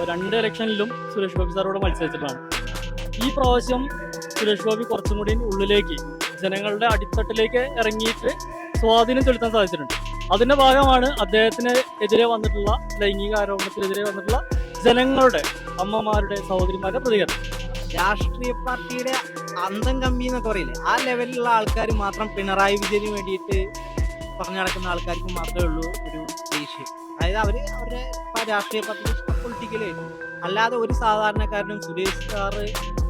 ഇപ്പോൾ രണ്ട് ഇലക്ഷനിലും സുരേഷ് ഗോപി സാറോട് മത്സരിച്ചിട്ടാണ് ഈ പ്രാവശ്യം സുരേഷ് ഗോപി കുറച്ചും കൂടി ഉള്ളിലേക്ക് ജനങ്ങളുടെ അടിത്തട്ടിലേക്ക് ഇറങ്ങിയിട്ട് സ്വാധീനം ചെലുത്താൻ സാധിച്ചിട്ടുണ്ട്. അതിന്റെ ഭാഗമാണ് അദ്ദേഹത്തിന് എതിരെ വന്നിട്ടുള്ള ലൈംഗിക ആരോപണത്തിനെതിരെ വന്നിട്ടുള്ള ജനങ്ങളുടെ അമ്മമാരുടെ സഹോദരിമാരുടെ പ്രതികരണം. രാഷ്ട്രീയ പാർട്ടിയുടെ അന്തം കമ്പി എന്നൊക്കെ പറയില്ലേ? ആ ലെവലിലുള്ള ആൾക്കാർ മാത്രം പിണറായി വിജയന് വേണ്ടിയിട്ട് പറഞ്ഞു നടക്കുന്ന ആൾക്കാർക്ക് മാത്രമേ ഉള്ളൂ ഒരു ദേഷ്യം. അതായത് അവർ അവരുടെ രാഷ്ട്രീയ പാർട്ടി പൊളിറ്റിക്കൽ അല്ലാതെ ഒരു സാധാരണക്കാരനും സുരേഷ് സാറ്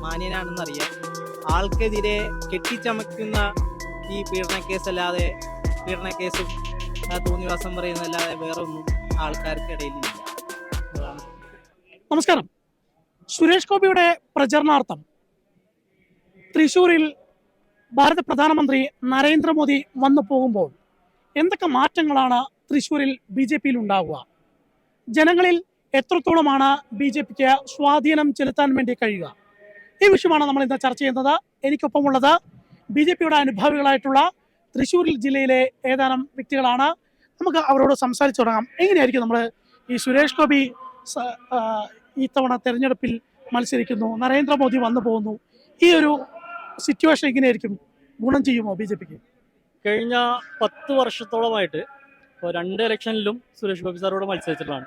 മാന്യനാണെന്നറിയാം. ആൾക്കെതിരെ കെട്ടിച്ചമയ്ക്കുന്ന ഈ പീഡന പീഡനക്കേസും തോന്നിവാസം പറയുന്നതല്ലാതെ വേറെ ഒന്നും ആൾക്കാർക്കിടയിൽ ഇല്ല നമസ്കാരം. സുരേഷ് ഗോപിയുടെ പ്രചരണാർത്ഥം തൃശൂരിൽ ഭാരത പ്രധാനമന്ത്രി നരേന്ദ്രമോദി വന്നു പോകുമ്പോൾ എന്തൊക്കെ മാറ്റങ്ങളാണ് തൃശൂരിൽ ബി ജെ പിയിൽ ഉണ്ടാവുക? ജനങ്ങളിൽ എത്രത്തോളമാണ് ബി ജെ പിക്ക് സ്വാധീനം ചെലുത്താൻ വേണ്ടി കഴിയുക? ഈ വിഷയമാണ് നമ്മൾ ഇന്ന് ചർച്ച ചെയ്യുന്നത്. എനിക്കൊപ്പമുള്ളത് ബി ജെ പിയുടെ അനുഭാവികളായിട്ടുള്ള തൃശ്ശൂർ ജില്ലയിലെ ഏതാനും വ്യക്തികളാണ്. നമുക്ക് അവരോട് സംസാരിച്ചു തുടങ്ങാം. എങ്ങനെയായിരിക്കും നമ്മൾ ഈ സുരേഷ് ഗോപി ഇത്തവണ തെരഞ്ഞെടുപ്പിൽ മത്സരിക്കുന്നു? നരേന്ദ്രമോദി വന്നു പോകുന്നു. ഈ ഒരു സിറ്റുവേഷൻ എങ്ങനെയായിരിക്കും ഗുണം ചെയ്യുമോ ബി ജെ പിക്ക്? കഴിഞ്ഞ പത്ത് വർഷത്തോളമായിട്ട് ഇപ്പോൾ രണ്ട് ഇലക്ഷനിലും സുരേഷ് ഗോപി സാറോട് മത്സരിച്ചിട്ടാണ്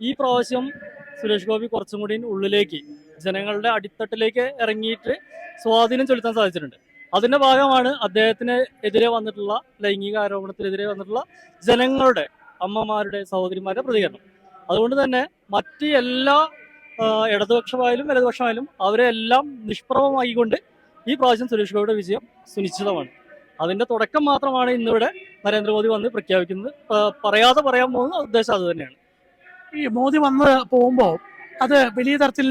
ഈ പ്രാവശ്യം സുരേഷ് ഗോപി കുറച്ചും കൂടി ഉള്ളിലേക്ക് ജനങ്ങളുടെ അടിത്തട്ടിലേക്ക് ഇറങ്ങിയിട്ട് സ്വാധീനം ചെലുത്താൻ സാധിച്ചിട്ടുണ്ട്. അതിന്റെ ഭാഗമാണ് അദ്ദേഹത്തിന് എതിരെ വന്നിട്ടുള്ള ലൈംഗിക ആരോപണത്തിനെതിരെ വന്നിട്ടുള്ള ജനങ്ങളുടെ അമ്മമാരുടെ സഹോദരിമാരുടെ പ്രതികരണം. അതുകൊണ്ട് തന്നെ മറ്റ് എല്ലാ ഇടതുപക്ഷമായാലും വലതുപക്ഷമായാലും അവരെ എല്ലാം നിഷ്പ്രഭമായിക്കൊണ്ട് ഈ പ്രാവശ്യം സുരേഷ് ഗോപിയുടെ വിജയം സുനിശ്ചിതമാണ്. അതിന്റെ തുടക്കം മാത്രമാണ് ഇന്നിവിടെ നരേന്ദ്രമോദി വന്ന് പ്രഖ്യാപിക്കുന്നത്. പറയാതെ പറയാൻ പോകുന്ന ഉദ്ദേശം അത് തന്നെയാണ്. ഈ മോദി വന്ന് പോകുമ്പോൾ അത് വലിയ തരത്തിൽ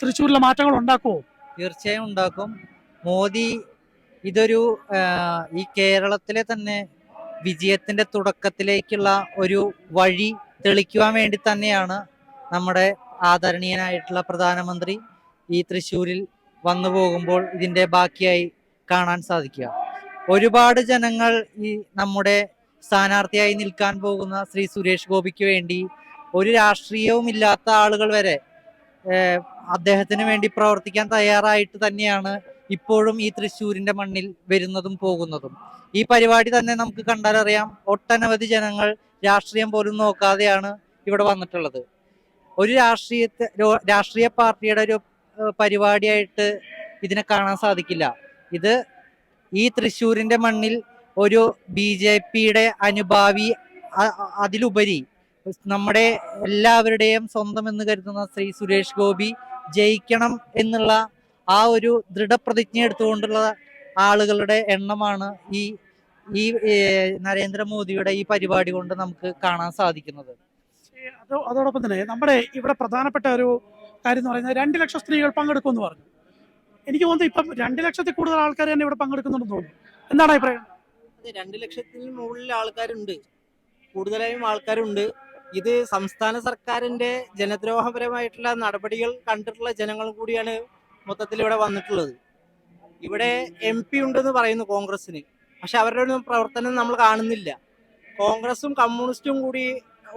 തൃശ്ശൂരിലെ മാറ്റങ്ങൾ ഉണ്ടാക്കുമോ തീർച്ചയായും ഉണ്ടാക്കും. മോദി ഇതൊരു ഈ കേരളത്തിലെ തന്നെ വിജയത്തിന്റെ തുടക്കത്തിലേക്കുള്ള ഒരു വഴി തെളിക്കുവാൻ വേണ്ടി തന്നെയാണ് നമ്മുടെ ആദരണീയനായിട്ടുള്ള പ്രധാനമന്ത്രി ഈ തൃശ്ശൂരിൽ വന്നു പോകുമ്പോൾ ഇതിന്റെ ബാക്കിയായി കാണാൻ സാധിക്കുക. ഒരുപാട് ജനങ്ങൾ ഈ നമ്മുടെ സ്ഥാനാർത്ഥിയായി നിൽക്കാൻ പോകുന്ന ശ്രീ സുരേഷ് ഗോപിക്ക് വേണ്ടി ഒരു രാഷ്ട്രീയവും ഇല്ലാത്ത ആളുകൾ വരെ അദ്ദേഹത്തിന് വേണ്ടി പ്രവർത്തിക്കാൻ തയ്യാറായിട്ട് തന്നെയാണ് ഇപ്പോഴും ഈ തൃശ്ശൂരിന്റെ മണ്ണിൽ വരുന്നതും പോകുന്നതും. ഈ പരിപാടി തന്നെ നമുക്ക് കണ്ടാലറിയാം ഒട്ടനവധി ജനങ്ങൾ രാഷ്ട്രീയം പോലും നോക്കാതെയാണ് ഇവിടെ വന്നിട്ടുള്ളത്. ഒരു രാഷ്ട്രീയത്തെ രാഷ്ട്രീയ പാർട്ടിയുടെ ഒരു പരിപാടിയായിട്ട് ഇതിനെ കാണാൻ സാധിക്കില്ല. ഇത് ഈ തൃശ്ശൂരിന്റെ മണ്ണിൽ ഒരു ബി ജെ പിയുടെ അനുഭാവി അതിലുപരി നമ്മുടെ എല്ലാവരുടെയും സ്വന്തം എന്ന് കരുതുന്ന ശ്രീ സുരേഷ് ഗോപി ജയിക്കണം എന്നുള്ള ആ ഒരു ദൃഢപ്രതിജ്ഞ എടുത്തുകൊണ്ടുള്ള ആളുകളുടെ എണ്ണമാണ് ഈ ഈ നരേന്ദ്രമോദിയുടെ ഈ പരിപാടി കൊണ്ട് നമുക്ക് കാണാൻ സാധിക്കുന്നത്. അതോടൊപ്പം തന്നെ നമ്മുടെ ഇവിടെ പ്രധാനപ്പെട്ട ഒരു കാര്യം എന്ന് പറയുന്നത് രണ്ട് ലക്ഷം സ്ത്രീകൾ പങ്കെടുക്കുമെന്ന് പറഞ്ഞു. എനിക്ക് തോന്നുന്നു ഇപ്പം രണ്ട് ലക്ഷത്തിൽ കൂടുതൽ ആൾക്കാർ തന്നെ ഇവിടെ പങ്കെടുക്കുന്നുണ്ടെന്ന് തോന്നുന്നു. എന്താണ് അഭിപ്രായം? അതെ രണ്ട് ലക്ഷത്തിന് മുകളിൽ ആൾക്കാരുണ്ട്. കൂടുതലായും ആൾക്കാരുണ്ട്. ഇത് സംസ്ഥാന സർക്കാരിന്റെ ജനദ്രോഹപരമായിട്ടുള്ള നടപടികൾ കണ്ടിട്ടുള്ള ജനങ്ങൾ കൂടിയാണ് മൊത്തത്തിൽ ഇവിടെ വന്നിട്ടുള്ളത്. ഇവിടെ എം പി ഉണ്ടെന്ന് പറയുന്നു കോൺഗ്രസിന് പക്ഷെ അവരുടെ ഒന്നും പ്രവർത്തനം നമ്മൾ കാണുന്നില്ല. കോൺഗ്രസും കമ്മ്യൂണിസ്റ്റും കൂടി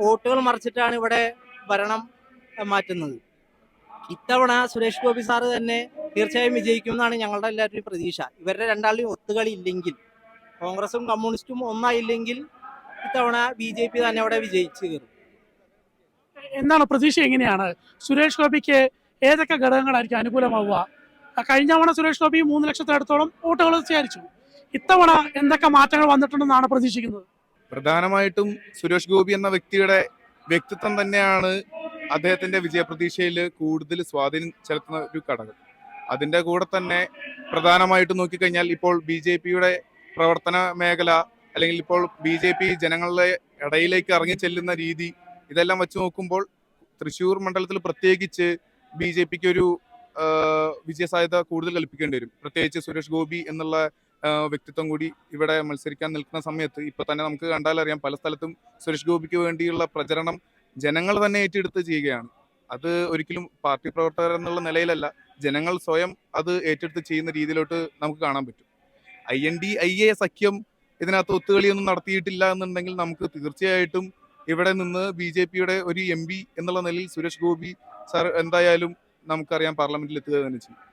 വോട്ടുകൾ മറിച്ചിട്ടാണ് ഇവിടെ ഭരണം മാറ്റുന്നത്. ഇത്തവണ സുരേഷ് ഗോപി സാറ് തന്നെ തീർച്ചയായും വിജയിക്കുമെന്നാണ് ഞങ്ങളുടെ എല്ലാവരുടെയും പ്രതീക്ഷ. ഇവരുടെ രണ്ടാളുടെയും ഒത്തുകളി ഇല്ലെങ്കിൽ കോൺഗ്രസും കമ്മ്യൂണിസ്റ്റും ഒന്നായില്ലെങ്കിൽ ഇത്തവണ ബി ജെ പി തന്നെ അവിടെ വിജയിച്ചു കയറും. എന്താണ് പ്രതീക്ഷ എങ്ങനെയാണ്? സുരേഷ് ഗോപിക്ക് ഏതൊക്കെ ഘടകങ്ങളായിരിക്കും അനുകൂലമാവുക? കഴിഞ്ഞ തവണ സുരേഷ് ഗോപി മൂന്ന് ലക്ഷത്തിനടുത്തോളം വോട്ടുകൾ സ്വീകരിച്ചു ഇത്തവണ എന്തൊക്കെ മാറ്റങ്ങൾ വന്നിട്ടുണ്ടെന്നാണ് പ്രതീക്ഷിക്കുന്നത്? പ്രധാനമായിട്ടും സുരേഷ് ഗോപി എന്ന വ്യക്തിയുടെ വ്യക്തിത്വം തന്നെയാണ് അദ്ദേഹത്തിന്റെ വിജയപ്രതീക്ഷയിൽ കൂടുതൽ സ്വാധീനം ചെലുത്തുന്ന ഒരു ഘടകം. അതിന്റെ കൂടെ തന്നെ പ്രധാനമായിട്ട് നോക്കിക്കഴിഞ്ഞാൽ ഇപ്പോൾ ബി ജെ പിയുടെ പ്രവർത്തന മേഖല അല്ലെങ്കിൽ ഇപ്പോൾ ബി ജെ പി ജനങ്ങളുടെ ഇടയിലേക്ക് ഇറങ്ങി ചെല്ലുന്ന രീതി ഇതെല്ലാം വെച്ച് നോക്കുമ്പോൾ തൃശ്ശൂർ മണ്ഡലത്തിൽ പ്രത്യേകിച്ച് ബി ജെ പിക്ക് ഒരു വിജയ സാധ്യത കൂടുതൽ കൽപ്പിക്കേണ്ടി വരും. പ്രത്യേകിച്ച് സുരേഷ് ഗോപി എന്നുള്ള വ്യക്തിത്വം കൂടി ഇവിടെ മത്സരിക്കാൻ നിൽക്കുന്ന സമയത്ത് ഇപ്പൊ തന്നെ നമുക്ക് കണ്ടാലറിയാം പല സ്ഥലത്തും സുരേഷ് ഗോപിക്ക് വേണ്ടിയുള്ള പ്രചരണം ജനങ്ങൾ തന്നെ ഏറ്റെടുത്ത് ചെയ്യുകയാണ്. അത് ഒരിക്കലും പാർട്ടി പ്രവർത്തകർ എന്നുള്ള നിലയിലല്ല. ജനങ്ങൾ സ്വയം അത് ഏറ്റെടുത്ത് ചെയ്യുന്ന രീതിയിലോട്ട് നമുക്ക് കാണാൻ പറ്റും. I N D I A സഖ്യം ഇതിനകത്ത് ഒത്തുകളിയൊന്നും നടത്തിയിട്ടില്ല എന്നുണ്ടെങ്കിൽ നമുക്ക് തീർച്ചയായിട്ടും ഇവിടെ നിന്ന് ബി ജെ പിയുടെ ഒരു എം പി എന്നുള്ള നിലയിൽ സുരേഷ് ഗോപി സാർ എന്തായാലും നമുക്കറിയാം പാർലമെന്റിൽ എത്തുക തന്നെ ചെയ്യും.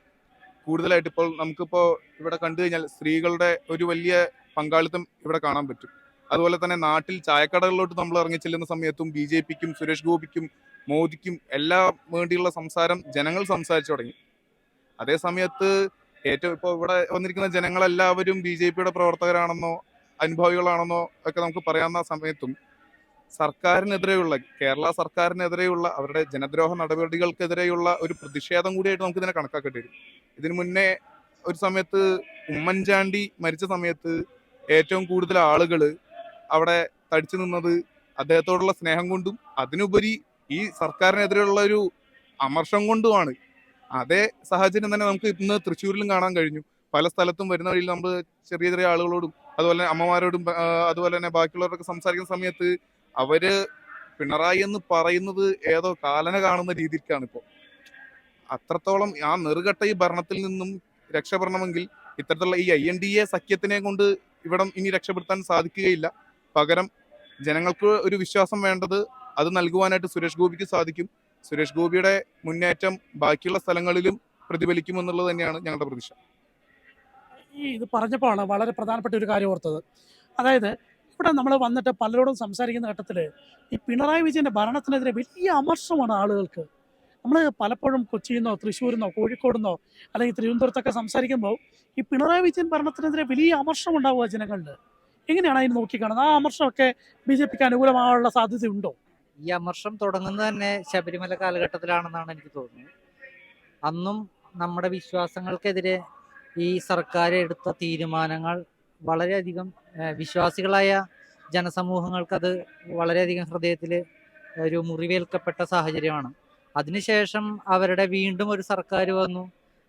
കൂടുതലായിട്ട് ഇപ്പോൾ നമുക്കിപ്പോൾ ഇവിടെ കണ്ടു കഴിഞ്ഞാൽ സ്ത്രീകളുടെ ഒരു വലിയ പങ്കാളിത്തം ഇവിടെ കാണാൻ പറ്റും. അതുപോലെ തന്നെ നാട്ടിൽ ചായക്കടകളിലോട്ട് നമ്മൾ ഇറങ്ങി ചെല്ലുന്ന സമയത്തും ബി ജെ പിക്കും സുരേഷ് ഗോപിക്കും മോദിക്കും എല്ലാം വേണ്ടിയുള്ള സംസാരം ജനങ്ങൾ സംസാരിച്ചു തുടങ്ങി. അതേ സമയത്ത് ഏറ്റവും ഇപ്പോൾ ഇവിടെ വന്നിരിക്കുന്ന ജനങ്ങളെല്ലാവരും ബി ജെ പിയുടെ പ്രവർത്തകരാണെന്നോ അനുഭാവികളാണെന്നോ ഒക്കെ നമുക്ക് പറയാവുന്ന സമയത്തും സർക്കാരിനെതിരെയുള്ള കേരള സർക്കാരിനെതിരെയുള്ള അവരുടെ ജനദ്രോഹ നടപടികൾക്കെതിരെയുള്ള ഒരു പ്രതിഷേധം കൂടിയായിട്ട് നമുക്ക് ഇതിനെ കണക്കാക്കേണ്ടി വരും. ഇതിനു മുന്നേ ഒരു സമയത്ത് ഉമ്മൻചാണ്ടി മരിച്ച സമയത്ത് ഏറ്റവും കൂടുതൽ ആളുകൾ അവിടെ തടിച്ചു നിന്നത് അദ്ദേഹത്തോടുള്ള സ്നേഹം കൊണ്ടും അതിനുപരി ഈ സർക്കാരിനെതിരെയുള്ള ഒരു അമർഷം കൊണ്ടുമാണ്. അതേ സാഹചര്യം തന്നെ നമുക്ക് ഇന്ന് തൃശ്ശൂരിലും കാണാൻ കഴിഞ്ഞു. പല സ്ഥലത്തും വരുന്ന വഴിയിൽ നമ്മൾ ചെറിയ ചെറിയ ആളുകളോടും അതുപോലെ അമ്മമാരോടും അതുപോലെ തന്നെ ബാക്കിയുള്ളവരൊക്കെ സംസാരിക്കുന്ന സമയത്ത് അവർ പിണറായി എന്ന് പറയുന്നത് ഏതോ കാലന കാണുന്ന രീതിക്കാണ് ഇപ്പോ അത്രത്തോളം ആ നെറുകെട്ട ഈ ഭരണത്തിൽ നിന്നും രക്ഷപ്പെടണമെങ്കിൽ ഇത്തരത്തിലുള്ള ഈ ഐ എൻ ഡി എ സഖ്യത്തിനെ കൊണ്ട് ഇവിടം ഇനി രക്ഷപ്പെടുത്താൻ സാധിക്കുകയില്ല. പകരം ജനങ്ങൾക്ക് ഒരു വിശ്വാസം വേണ്ടത് അത് നൽകുവാനായിട്ട് സുരേഷ് ഗോപിക്ക് സാധിക്കും. സുരേഷ് ഗോപിയുടെ മുന്നേറ്റം ബാക്കിയുള്ള സ്ഥലങ്ങളിലും പ്രതിഫലിക്കും എന്നുള്ളത് തന്നെയാണ് ഞങ്ങളുടെ പ്രതീക്ഷ. ഈ ഇത് പറഞ്ഞപ്പോഴാണ് വളരെ പ്രധാനപ്പെട്ട ഒരു കാര്യം ഓർത്തത്. അതായത് ഇവിടെ നമ്മൾ വന്നിട്ട് പലരോടും സംസാരിക്കുന്ന ഘട്ടത്തിൽ ഈ പിണറായി വിജയന്റെ ഭരണത്തിനെതിരെ വലിയ അമർഷമാണ് ആളുകൾക്ക്. നമ്മൾ പലപ്പോഴും കൊച്ചിയിൽ നിന്നോ തൃശ്ശൂരിൽ കോഴിക്കോട് നിന്നോ അല്ലെങ്കിൽ തിരുവനന്തപുരത്തൊക്കെ സംസാരിക്കുമ്പോൾ ഈ പിണറായി വിജയൻ ഭരണത്തിനെതിരെ വലിയ അമർഷം ഉണ്ടാവുക ജനങ്ങളിൽ എങ്ങനെയാണ് അതിന് നോക്കിക്കാണുന്നത്? ആ അമർഷമൊക്കെ ബി ജെ പിക്ക് അനുകൂലമാകാനുള്ള സാധ്യതയുണ്ടോ? ഈ അമർഷം തുടങ്ങുന്നത് തന്നെ ശബരിമല കാലഘട്ടത്തിലാണെന്നാണ് എനിക്ക് തോന്നുന്നത്. അന്നും നമ്മുടെ വിശ്വാസങ്ങൾക്കെതിരെ ഈ സർക്കാർ എടുത്ത തീരുമാനങ്ങൾ വളരെയധികം വിശ്വാസികളായ ജനസമൂഹങ്ങൾക്കത് വളരെയധികം ഹൃദയത്തിൽ ഒരു മുറിവേൽക്കപ്പെട്ട സാഹചര്യമാണ്. അതിനുശേഷം അവരുടെ വീണ്ടും ഒരു സർക്കാർ വന്നു.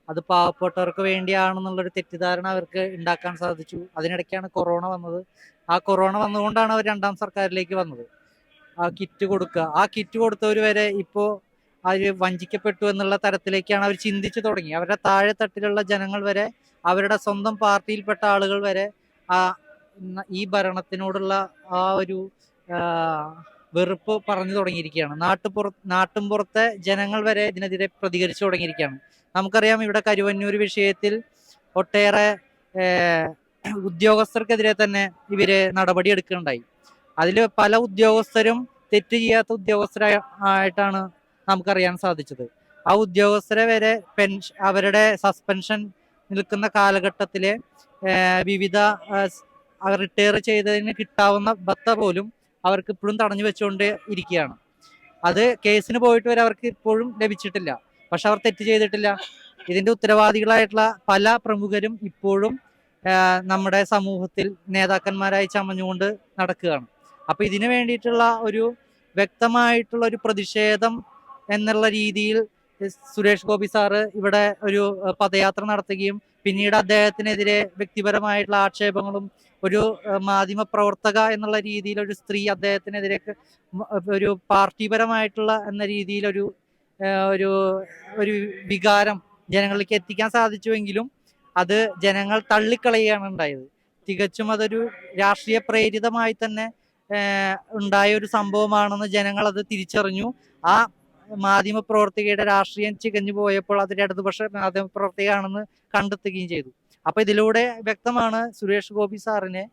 അത് പാവപ്പെട്ടവർക്ക് വേണ്ടിയാണെന്നുള്ളൊരു തെറ്റിദ്ധാരണ അവർക്ക് ഉണ്ടാക്കാൻ സാധിച്ചു. അതിനിടയ്ക്കാണ് കൊറോണ വന്നത്. ആ കൊറോണ വന്നുകൊണ്ടാണ് അവർ രണ്ടാം സർക്കാരിലേക്ക് വന്നത്. ആ കിറ്റ് കൊടുക്കുക. ആ കിറ്റ് കൊടുത്തവർ വരെ ഇപ്പോൾ അവർ വഞ്ചിക്കപ്പെട്ടു എന്നുള്ള തരത്തിലേക്കാണ് അവർ ചിന്തിച്ചു തുടങ്ങി. അവരുടെ താഴെ തട്ടിലുള്ള ജനങ്ങൾ വരെ അവരുടെ സ്വന്തം പാർട്ടിയിൽപ്പെട്ട ആളുകൾ വരെ ആ ഈ ഭരണത്തിനോടുള്ള ആ ഒരു വെറുപ്പ് പറഞ്ഞു തുടങ്ങിയിരിക്കുകയാണ്. നാട്ടുപുറ പുറത്തെ ജനങ്ങൾ വരെ ഇതിനെതിരെ പ്രതികരിച്ചു തുടങ്ങിയിരിക്കുകയാണ്. നമുക്കറിയാം ഇവിടെ കരുവന്നൂർ വിഷയത്തിൽ ഒട്ടേറെ ഉദ്യോഗസ്ഥർക്കെതിരെ തന്നെ ഇവർ നടപടി എടുക്കുകയുണ്ടായി. അതിൽ പല ഉദ്യോഗസ്ഥരും തെറ്റ് ചെയ്യാത്ത ഉദ്യോഗസ്ഥരായ ആയിട്ടാണ് നമുക്കറിയാൻ സാധിച്ചത്. ആ ഉദ്യോഗസ്ഥരെ വരെ പെൻഷൻ അവരുടെ സസ്പെൻഷൻ നിൽക്കുന്ന കാലഘട്ടത്തിലെ വിവിധ റിട്ടയർ ചെയ്തതിന് കിട്ടാവുന്ന ബത്ത പോലും അവർക്ക് ഇപ്പോഴും തടഞ്ഞു വെച്ചുകൊണ്ട് ഇരിക്കുകയാണ്. അത് കേസിന് പോയിട്ട് വരെ അവർക്ക് ഇപ്പോഴും ലഭിച്ചിട്ടില്ല. പക്ഷെ അവർ തെറ്റ് ചെയ്തിട്ടില്ല. ഇതിന്റെ ഉത്തരവാദികളായിട്ടുള്ള പല പ്രമുഖരും ഇപ്പോഴും നമ്മുടെ സമൂഹത്തിൽ നേതാക്കന്മാരായി ചമഞ്ഞുകൊണ്ട് നടക്കുകയാണ്. അപ്പൊ ഇതിനു വേണ്ടിയിട്ടുള്ള ഒരു വ്യക്തമായിട്ടുള്ള ഒരു പ്രതിഷേധം എന്നുള്ള രീതിയിൽ സുരേഷ് ഗോപി സാറ് ഇവിടെ ഒരു പദയാത്ര നടത്തുകയും പിന്നീട് അദ്ദേഹത്തിനെതിരെ വ്യക്തിപരമായിട്ടുള്ള ആക്ഷേപങ്ങളും ഒരു മാധ്യമ പ്രവർത്തക എന്നുള്ള രീതിയിൽ ഒരു സ്ത്രീ അദ്ദേഹത്തിനെതിരെ ഒരു പാർട്ടിപരമായിട്ടുള്ള എന്ന രീതിയിൽ ഒരു ഒരു ഒരു വികാരം ജനങ്ങളിലേക്ക് എത്തിക്കാൻ സാധിച്ചുവെങ്കിലും അത് ജനങ്ങൾ തള്ളിക്കളയുകയാണ് ഉണ്ടായത്. തികച്ചും അതൊരു രാഷ്ട്രീയ പ്രേരിതമായി തന്നെ ഉണ്ടായ ഒരു സംഭവമാണെന്ന് ജനങ്ങൾ അത് തിരിച്ചറിഞ്ഞു. ആ മാധ്യമ പ്രവർത്തകയുടെ രാഷ്ട്രീയം ചികഞ്ഞു പോയപ്പോൾ അതൊരു ഇടതുപക്ഷ മാധ്യമ പ്രവർത്തകയാണെന്ന് കണ്ടെത്തുകയും ചെയ്തു. അപ്പൊ ഇതിലൂടെ വ്യക്തമാണ് സുരേഷ് ഗോപി സാറിനെ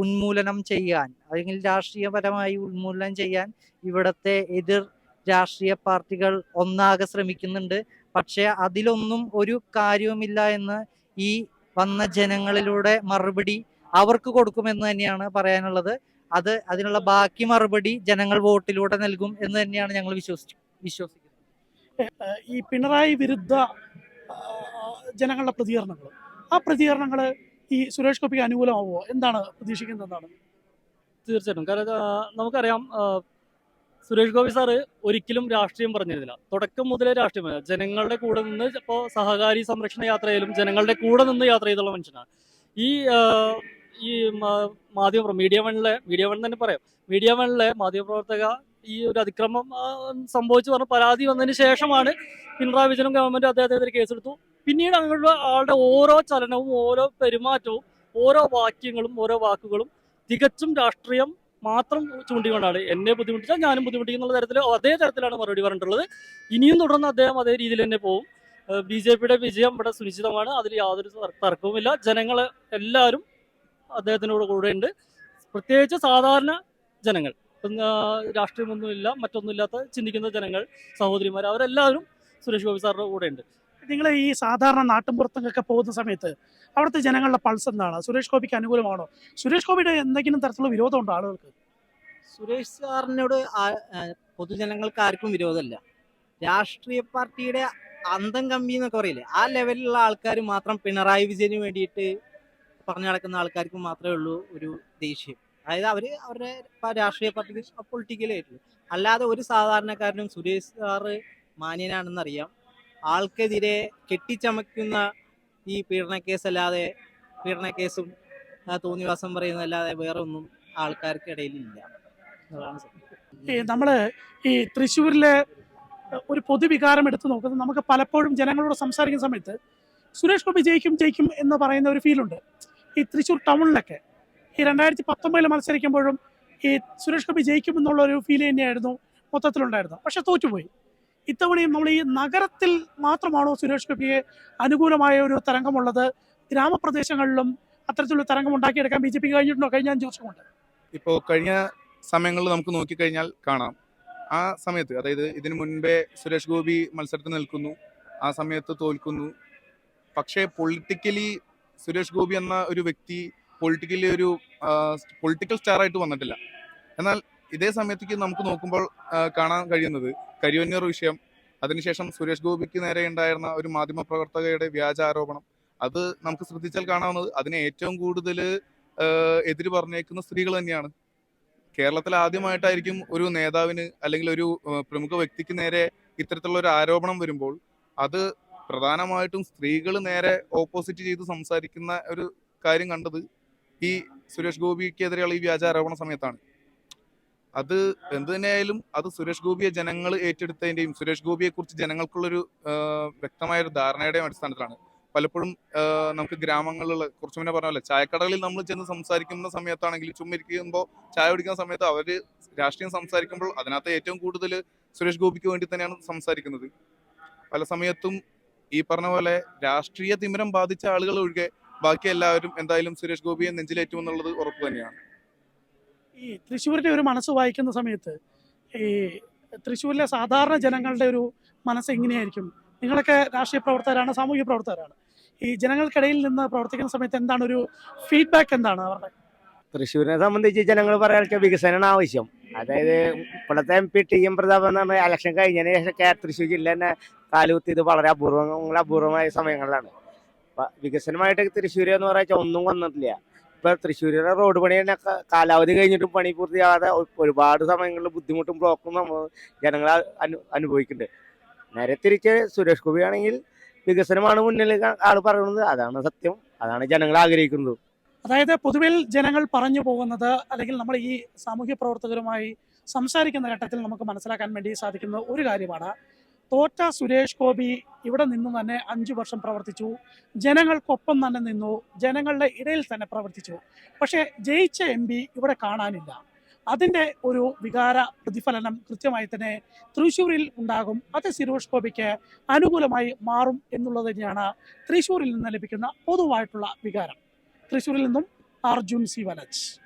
ഉന്മൂലനം ചെയ്യാൻ അല്ലെങ്കിൽ രാഷ്ട്രീയപരമായി ഉന്മൂലനം ചെയ്യാൻ ഇവിടത്തെ എതിർ രാഷ്ട്രീയ പാർട്ടികൾ ഒന്നാകെ ശ്രമിക്കുന്നുണ്ട്. പക്ഷെ അതിലൊന്നും ഒരു കാര്യവുമില്ല എന്ന് ഈ വന്ന ജനങ്ങളിലൂടെ മറുപടി അവർക്ക് കൊടുക്കുമെന്ന് തന്നെയാണ് പറയാനുള്ളത്. അത് അതിനുള്ള ബാക്കി മറുപടി ജനങ്ങൾ വോട്ടിലൂടെ നൽകും എന്ന് തന്നെയാണ് ഞങ്ങൾ വിശ്വസിച്ചു. വിശ്വസിക്കുന്നത്? ഈ പിണറായി വിരുദ്ധ ജനങ്ങളുടെ പ്രതികരണങ്ങൾ ആ പ്രതികരണങ്ങൾ ഈ സുരേഷ് ഗോപിക്ക് അനുകൂലമാവോ എന്താണ് പ്രതീക്ഷിക്കുന്നത് എന്താണ്? തീർച്ചയായിട്ടും. കാരണം നമുക്കറിയാം സുരേഷ് ഗോപി സാറ് ഒരിക്കലും രാഷ്ട്രീയം പറഞ്ഞിരുന്നില്ല. തുടക്കം മുതലേ രാഷ്ട്രീയം ജനങ്ങളുടെ കൂടെ നിന്ന് ഇപ്പോൾ സഹകാരി സംരക്ഷണ യാത്രയിലും ജനങ്ങളുടെ കൂടെ നിന്ന് യാത്ര ചെയ്തുള്ള മനുഷ്യനാണ്. ഈ ഈ മാധ്യമ മീഡിയ വണ്ണിലെ മീഡിയ വൺ തന്നെ പറയാം. മീഡിയ വണ്ണിലെ മാധ്യമപ്രവർത്തക ഈ ഒരു അതിക്രമം സംഭവിച്ചു പറഞ്ഞ പരാതി വന്നതിന് ശേഷമാണ് പിണറായി വിജയനും ഗവൺമെന്റ് അദ്ദേഹത്തിനെതിരെ കേസെടുത്തു. പിന്നീട് അങ്ങനെയുള്ള ആളുടെ ഓരോ ചലനവും ഓരോ പെരുമാറ്റവും ഓരോ വാക്യങ്ങളും ഓരോ വാക്കുകളും തികച്ചും രാഷ്ട്രീയം മാത്രം ചൂണ്ടിക്കൊണ്ടാണ്. എന്നെ ബുദ്ധിമുട്ടിച്ചാൽ ഞാനും ബുദ്ധിമുട്ടിക്കുന്നുള്ള തരത്തിൽ അതേ തരത്തിലാണ് മറുപടി പറഞ്ഞിട്ടുള്ളത്. ഇനിയും തുടർന്ന് അദ്ദേഹം അതേ രീതിയിൽ തന്നെ പോകും ബി ജെ പിയുടെ വിജയം ഇവിടെ സുനിശ്ചിതമാണ്. അതിൽ യാതൊരു തർ- തർക്കവുമില്ല. ജനങ്ങൾ എല്ലാവരും അദ്ദേഹത്തിനോട് കൂടെയുണ്ട്. പ്രത്യേകിച്ച് സാധാരണ ജനങ്ങൾ. രാഷ്ട്രീയമൊന്നുമില്ല മറ്റൊന്നുമില്ലാത്ത ചിന്തിക്കുന്ന ജനങ്ങൾ സഹോദരിമാർ അവരെല്ലാവരും സുരേഷ് ഗോപി സാറിന്റെ ഉണ്ട് നിങ്ങൾ ഈ സാധാരണ നാട്ടിൻപുറത്തൊക്കെ പോകുന്ന സമയത്ത് അവിടുത്തെ ജനങ്ങളുടെ പൾസ് എന്താണ്? സുരേഷ് ഗോപിക്ക് അനുകൂലമാണോ? സുരേഷ് ഗോപിയുടെ എന്തെങ്കിലും തരത്തിലുള്ള വിരോധം ഉണ്ടോ ആളുകൾക്ക്? സുരേഷ് സാറിനോട് പൊതുജനങ്ങൾക്ക് ആർക്കും വിരോധമല്ല. രാഷ്ട്രീയ പാർട്ടിയുടെ അന്തം കമ്പി എന്നൊക്കെ പറയില്ലേ ആ ലെവലിലുള്ള ആൾക്കാർ മാത്രം പിണറായി വിജയന് വേണ്ടിയിട്ട് പറഞ്ഞു നടക്കുന്ന ആൾക്കാർക്ക് മാത്രമേ ഉള്ളൂ ഒരു ദേഷ്യം. അതായത് അവർ അവരുടെ രാഷ്ട്രീയ പാർട്ടിക്ക് പൊളിറ്റിക്കലായിട്ടുള്ളൂ അല്ലാതെ ഒരു സാധാരണക്കാരനും സുരേഷ് സാറ് മാന്യനാണെന്നറിയാം. ആൾക്കെതിരെ കെട്ടിച്ചമയ്ക്കുന്ന ഈ പീഡനക്കേസല്ലാതെ പീഡനക്കേസും കേസും തോന്നിവാസം പറയുന്നതല്ലാതെ വേറെ ഒന്നും ആൾക്കാർക്കിടയിലില്ല ഇല്ല നമ്മൾ ഈ തൃശ്ശൂരിലെ ഒരു പൊതുവികാരം എടുത്തു നോക്കുന്നത് നമുക്ക് പലപ്പോഴും ജനങ്ങളോട് സംസാരിക്കുന്ന സമയത്ത് സുരേഷ് ഗോപി ജയിക്കും ജയിക്കും എന്ന് പറയുന്ന ഒരു ഫീലുണ്ട് ഈ തൃശ്ശൂർ ടൗണിലൊക്കെ ഈ രണ്ടായിരത്തി പത്തൊമ്പതിൽ മത്സരിക്കുമ്പോഴും ഈ സുരേഷ് ഗോപി ജയിക്കുമെന്നുള്ള ഒരു ഫീൽ തന്നെയായിരുന്നു. മൊത്തത്തിലുണ്ടായിരുന്നത്. പക്ഷെ തോറ്റുപോയി. ഇത്തവണയും നമ്മൾ ഈ നഗരത്തിൽ മാത്രമാണോ സുരേഷ് ഗോപിയെ അനുകൂലമായ ഒരു തരംഗമുള്ളത്? ഗ്രാമപ്രദേശങ്ങളിലും അത്തരത്തിലുള്ള തരംഗം ഉണ്ടാക്കിയെടുക്കാൻ ബി ജെ പി കഴിഞ്ഞിട്ടുണ്ടോ? കഴിഞ്ഞ അഞ്ച് ഇപ്പോൾ കഴിഞ്ഞ സമയങ്ങളിൽ നമുക്ക് നോക്കിക്കഴിഞ്ഞാൽ കാണാം. ആ സമയത്ത് അതായത് ഇതിനു മുൻപേ സുരേഷ് ഗോപി മത്സരത്തിൽ നിൽക്കുന്നു. ആ സമയത്ത് തോൽക്കുന്നു. പക്ഷേ പൊളിറ്റിക്കലി സുരേഷ് ഗോപി എന്ന ഒരു വ്യക്തി പൊളിറ്റിക്കലി ഒരു പൊളിറ്റിക്കൽ സ്റ്റാർ ആയിട്ട് വന്നിട്ടില്ല. എന്നാൽ ഇതേ സമയത്തേക്ക് നമുക്ക് നോക്കുമ്പോൾ കാണാൻ കഴിയുന്നത് കരിവന്നൂർ വിഷയം അതിനുശേഷം സുരേഷ് ഗോപിക്ക് നേരെ ഉണ്ടായിരുന്ന ഒരു മാധ്യമ പ്രവർത്തകയുടെ വ്യാജ ആരോപണം അത് നമുക്ക് ശ്രദ്ധിച്ചാൽ കാണാവുന്നത് അതിനെ ഏറ്റവും കൂടുതൽ എതിര് പറഞ്ഞേക്കുന്ന സ്ത്രീകൾ തന്നെയാണ്. കേരളത്തിൽ ആദ്യമായിട്ടായിരിക്കും ഒരു നേതാവിന് അല്ലെങ്കിൽ ഒരു പ്രമുഖ വ്യക്തിക്ക് നേരെ ഇത്തരത്തിലുള്ള ഒരു ആരോപണം വരുമ്പോൾ അത് പ്രധാനമായിട്ടും സ്ത്രീകൾ നേരെ ഓപ്പോസിറ്റ് ചെയ്ത് സംസാരിക്കുന്ന ഒരു കാര്യം കണ്ടത് ഈ സുരേഷ് ഗോപിക്കെതിരെയുള്ള ഈ വ്യാജ ആരോപണ സമയത്താണ്. അത് എന്ത് തന്നെയായാലും അത് സുരേഷ് ഗോപിയെ ജനങ്ങൾ ഏറ്റെടുത്തതിന്റെയും സുരേഷ് ഗോപിയെ കുറിച്ച് ജനങ്ങൾക്കുള്ളൊരു വ്യക്തമായ ഒരു ധാരണയുടെയും അടിസ്ഥാനത്തിലാണ്. പലപ്പോഴും നമുക്ക് ഗ്രാമങ്ങളിലുള്ള കുറച്ചു മുന്നേ പറഞ്ഞ പോലെ ചായക്കടകളിൽ നമ്മൾ ചെന്ന് സംസാരിക്കുന്ന സമയത്താണെങ്കിൽ ചുമ്മാ ഇരിക്കുമ്പോൾ ചായ കുടിക്കുന്ന സമയത്ത് അവർ രാഷ്ട്രീയം സംസാരിക്കുമ്പോൾ അതിനകത്ത് ഏറ്റവും കൂടുതൽ സുരേഷ് ഗോപിക്ക് വേണ്ടി തന്നെയാണ് സംസാരിക്കുന്നത്. പല സമയത്തും ഈ പറഞ്ഞ പോലെ രാഷ്ട്രീയ തിമിരം ബാധിച്ച ആളുകൾ ഒഴികെ ബാക്കി എല്ലാവരും എന്തായാലും സുരേഷ് ഗോപിയെ നെഞ്ചിലേറ്റും എന്നുള്ളത് ഉറപ്പ് തന്നെയാണ്. ഈ തൃശ്ശൂരിന്റെ ഒരു മനസ്സ് വായിക്കുന്ന സമയത്ത് ഈ തൃശ്ശൂരിലെ സാധാരണ ജനങ്ങളുടെ ഒരു മനസ്സ് എങ്ങനെയായിരിക്കും? നിങ്ങളൊക്കെ രാഷ്ട്രീയ പ്രവർത്തകരാണ് സാമൂഹിക പ്രവർത്തകരാണ്. ഈ ജനങ്ങൾക്കിടയിൽ നിന്ന് പ്രവർത്തിക്കുന്ന സമയത്ത് എന്താണ് ഒരു ഫീഡ്ബാക്ക് എന്താണ് അവരുടെ? തൃശ്ശൂരിനെ സംബന്ധിച്ച് ജനങ്ങൾ പറയാനൊക്കെ വികസനമാണ് ആവശ്യം. അതായത് ഇപ്പോഴത്തെ M P T M Prathap എന്ന് പറഞ്ഞാൽ ഇലക്ഷൻ കഴിഞ്ഞതിന് ശേഷം കേ- തൃശ്ശൂർ ജില്ല തന്നെ കാലുകുത്തിയത് വളരെ അപൂർവങ്ങൾ അപൂർവമായ സമയങ്ങളിലാണ്. വികസനമായിട്ട് തൃശ്ശൂർ എന്ന് പറഞ്ഞാൽ ഒന്നും വന്നിട്ടില്ല. ഇപ്പൊ തൃശ്ശൂരിലെ റോഡ് പണി തന്നെ കാലാവധി കഴിഞ്ഞിട്ടും പണി പൂർത്തിയാകാതെ ഒരുപാട് സമയങ്ങളിൽ ബുദ്ധിമുട്ടും ബ്ലോക്കും ജനങ്ങൾ അനു അനുഭവിക്കുന്നുണ്ട്. നേരെ തിരിച്ച് സുരേഷ് ഗോപി ആണെങ്കിൽ വികസനമാണ് മുന്നിൽ ആൾ പറയുന്നത്. അതാണ് സത്യം. അതാണ് ജനങ്ങൾ ആഗ്രഹിക്കുന്നത്. അതായത് പൊതുവിൽ ജനങ്ങൾ പറഞ്ഞു പോകുന്നത് അല്ലെങ്കിൽ നമ്മൾ ഈ സാമൂഹ്യ പ്രവർത്തകരുമായി സംസാരിക്കുന്ന ഘട്ടത്തിൽ നമുക്ക് മനസ്സിലാക്കാൻ വേണ്ടി സാധിക്കുന്ന ഒരു കാര്യമാണ്. തോറ്റ സുരേഷ് ഗോപി ഇവിടെ നിന്ന് തന്നെ അഞ്ചു വർഷം പ്രവർത്തിച്ചു. ജനങ്ങൾക്കൊപ്പം തന്നെ നിന്നു. ജനങ്ങളുടെ ഇടയിൽ തന്നെ പ്രവർത്തിച്ചു. പക്ഷേ ജയിച്ച എം ഇവിടെ കാണാനില്ല. അതിന്റെ ഒരു വികാര പ്രതിഫലനം കൃത്യമായി തന്നെ തൃശ്ശൂരിൽ ഉണ്ടാകും. അത് സുരേഷ് ഗോപിക്ക് അനുകൂലമായി മാറും എന്നുള്ളത് തന്നെയാണ് തൃശ്ശൂരിൽ നിന്ന് ലഭിക്കുന്ന പൊതുവായിട്ടുള്ള വികാരം. തൃശ്ശൂരിൽ നിന്നും അർജുൻ സി വലജ്